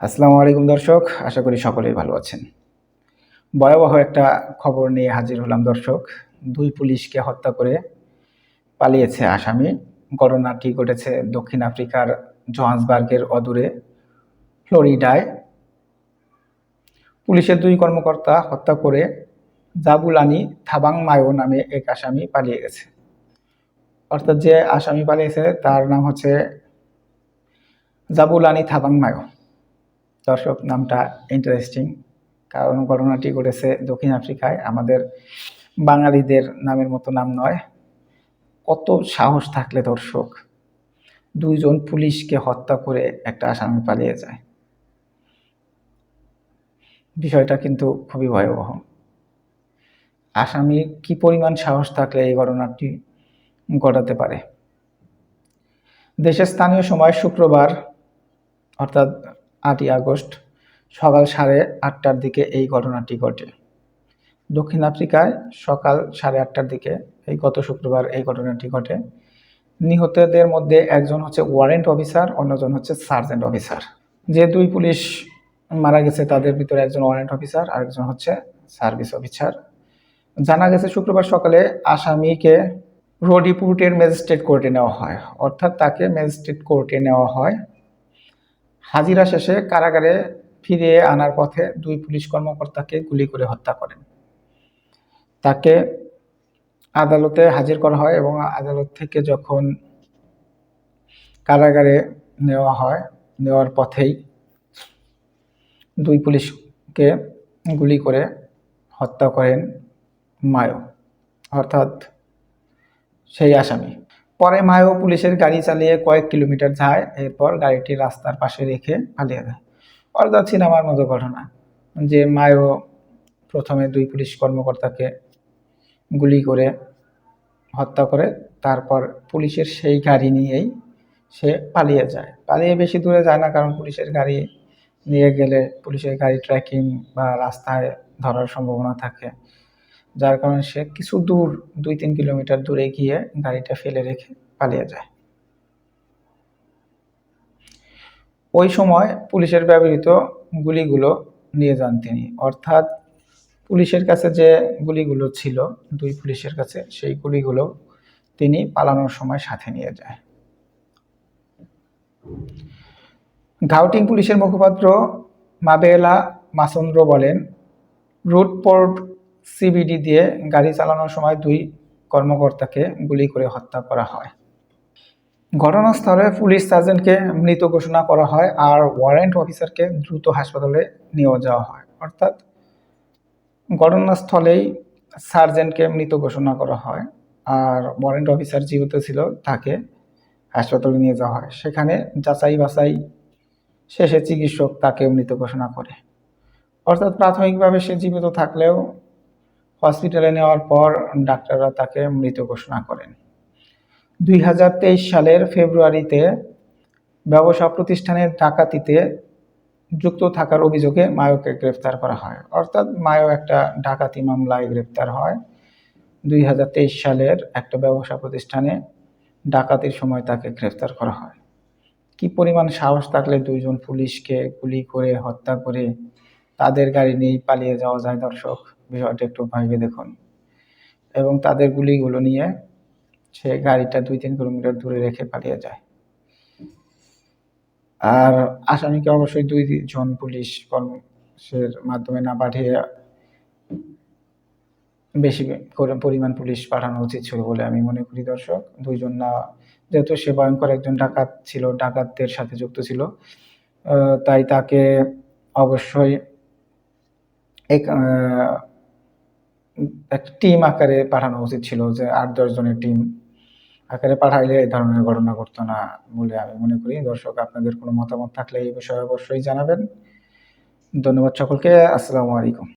আসসালামু আলাইকুম দর্শক, আশা করি সকলেই ভালো আছেন। ভয়াবহ একটা খবর নিয়ে হাজির হলাম দর্শক, দুই পুলিশকে হত্যা করে পালিয়েছে আসামি। ঘটনাটি ঘটেছে দক্ষিণ আফ্রিকার জোহান্সবার্গের অদূরে, ফ্লোরিডায়। পুলিশের দুই কর্মকর্তা হত্যা করে জাবুলানি থাবাং মায়ো নামে এক আসামি পালিয়ে গেছে। অর্থাৎ যে আসামি পালিয়েছে, তার নাম হচ্ছে জাবুলানি থাবাং মায়ো দর্শক, নামটা ইন্টারেস্টিং কারণ ঘটনাটি ঘটেছে দক্ষিণ আফ্রিকায়। আমাদের বাঙালিদের নামের মতো নাম নয়। কত সাহস থাকলে দর্শক, দুইজন পুলিশকে হত্যা করে একটা আসামি পালিয়ে যায়। বিষয়টা কিন্তু খুবই ভয়াবহ। আসামি কি পরিমাণ সাহস থাকলে এই ঘটনাটি ঘটাতে পারে? দেশের স্থানীয় সময় শুক্রবার, অর্থাৎ আটই আগস্ট, সকাল সাড়ে আটটার দিকে এই ঘটনাটি ঘটে। দক্ষিণ আফ্রিকায় সকাল সাড়ে আটটার দিকে এই গত শুক্রবার এই ঘটনাটি ঘটে। নিহতদের মধ্যে একজন হচ্ছে ওয়ারেন্ট অফিসার, অন্যজন হচ্ছে সার্জেন্ট অফিসার। যে দুই পুলিশ মারা গেছে তাদের ভিতরে একজন ওয়ারেন্ট অফিসার, আরেকজন হচ্ছে সার্ভিস অফিসার। জানা গেছে শুক্রবার সকালে আসামিকে রোডিপুটের ম্যাজিস্ট্রেট কোর্টে নেওয়া হয়, অর্থাৎ তাকে ম্যাজিস্ট্রেট কোর্টে নেওয়া হয়। হাজিরা শেষে কারাগারে ফিরিয়ে আনার পথে দুই পুলিশ কর্মকর্তাকে গুলি করে হত্যা করেন। তাকে আদালতে হাজির করা হয় এবং আদালত থেকে যখন কারাগারে নেওয়া হয়, নেওয়ার পথেই দুই পুলিশকে গুলি করে হত্যা করেন মায়ো, অর্থাৎ সেই আসামি। পরে মায়ও পুলিশের গাড়ি চালিয়ে কয়েক কিলোমিটার যায়, এরপর গাড়িটি রাস্তার পাশে রেখে পালিয়ে যায়। অর্থাৎ সিনেমার মতো ঘটনা, যে মায়ও প্রথমে দুই পুলিশ কর্মকর্তাকে গুলি করে হত্যা করে, তারপর পুলিশের সেই গাড়ি নিয়েই সে পালিয়ে যায়। পালিয়ে বেশি দূরে যায় না, কারণ পুলিশের গাড়ি নিয়ে গেলে পুলিশের গাড়ি ট্র্যাকিং বা রাস্তায় ধরার সম্ভাবনা থাকে। যার কারণে সে কিছু দূর, দুই তিন কিলোমিটার দূরে গিয়ে গাড়িটা ফেলে রেখে পালিয়ে যায়। ওই সময় পুলিশের ব্যবহৃত গুলিগুলো নিয়ে যান তিনি। অর্থাৎ পুলিশের কাছে যে গুলিগুলো ছিল, দুই পুলিশের কাছে সেই গুলিগুলো তিনি পালানোর সময় সাথে নিয়ে যায়। গাউটিং পুলিশের মুখপাত্র মাবেলা মাসুন্দ্র বলেন, রুট পোর্ট সিবিডি দিয়ে গাড়ি চালানোর সময় দুই কর্মকর্তাকে গুলি করে হত্যা করা হয়। ঘটনাস্থলে পুলিশ সার্জেন্টকে মৃত ঘোষণা করা হয় আর ওয়ারেন্ট অফিসারকে দ্রুত হাসপাতালে নিয়ে যাওয়া হয়। অর্থাৎ ঘটনাস্থলেই সার্জেন্টকে মৃত ঘোষণা করা হয় আর ওয়ারেন্ট অফিসার জীবিত ছিল, তাকে হাসপাতালে নিয়ে যাওয়া হয়। সেখানে যাচাই বাছাই শেষে চিকিৎসক তাকে মৃত ঘোষণা করে। অর্থাৎ প্রাথমিকভাবে সে জীবিত থাকলেও হসপিটালে নেওয়ার পর ডাক্তাররা তাকে মৃত ঘোষণা করেন। দুই হাজার তেইশ সালের ফেব্রুয়ারিতে ব্যবসা প্রতিষ্ঠানের ডাকাতিতে যুক্ত থাকার অভিযোগে মায়োকে গ্রেফতার করা হয়। অর্থাৎ মায়ো একটা ডাকাতি মামলায় গ্রেফতার হয়। দুই হাজার তেইশ সালের একটা ব্যবসা প্রতিষ্ঠানে ডাকাতির সময় তাকে গ্রেফতার করা হয়। কি পরিমাণ সাহস থাকলে দুইজন পুলিশকে গুলি করে হত্যা করে তাদের গাড়ি নিয়েই পালিয়ে যাওয়া যায় দর্শক? বিষয়টা একটু ভাবে দেখুন। এবং তাদের গুলিগুলো নিয়ে সে গাড়িটা দুই তিন কিলোমিটার দূরে রেখে পালিয়ে যায়। আর আসামিকে অবশ্যই দুই জন পুলিশ কর্মের মাধ্যমে না পাঠিয়ে বেশি পরিমাণ পুলিশ পাঠানো উচিত ছিল বলে আমি মনে করি দর্শক। দুইজন না, যেহেতু সে ভয়ঙ্কর একজন ডাকাত ছিল, ডাকাতদের সাথে যুক্ত ছিল তাই তাকে অবশ্যই এক একটা টিম আকারে পাঠানো উচিত ছিল যে আট, দশ জনের টিম আকারে পাঠাইলে এই ধরনের ঘটনা ঘটতো না বলে আমি মনে করি। দর্শক, আপনাদের কোনো মতামত থাকলে এই বিষয়ে অবশ্যই জানাবেন। ধন্যবাদ সকলকে। আসসালামু আলাইকুম।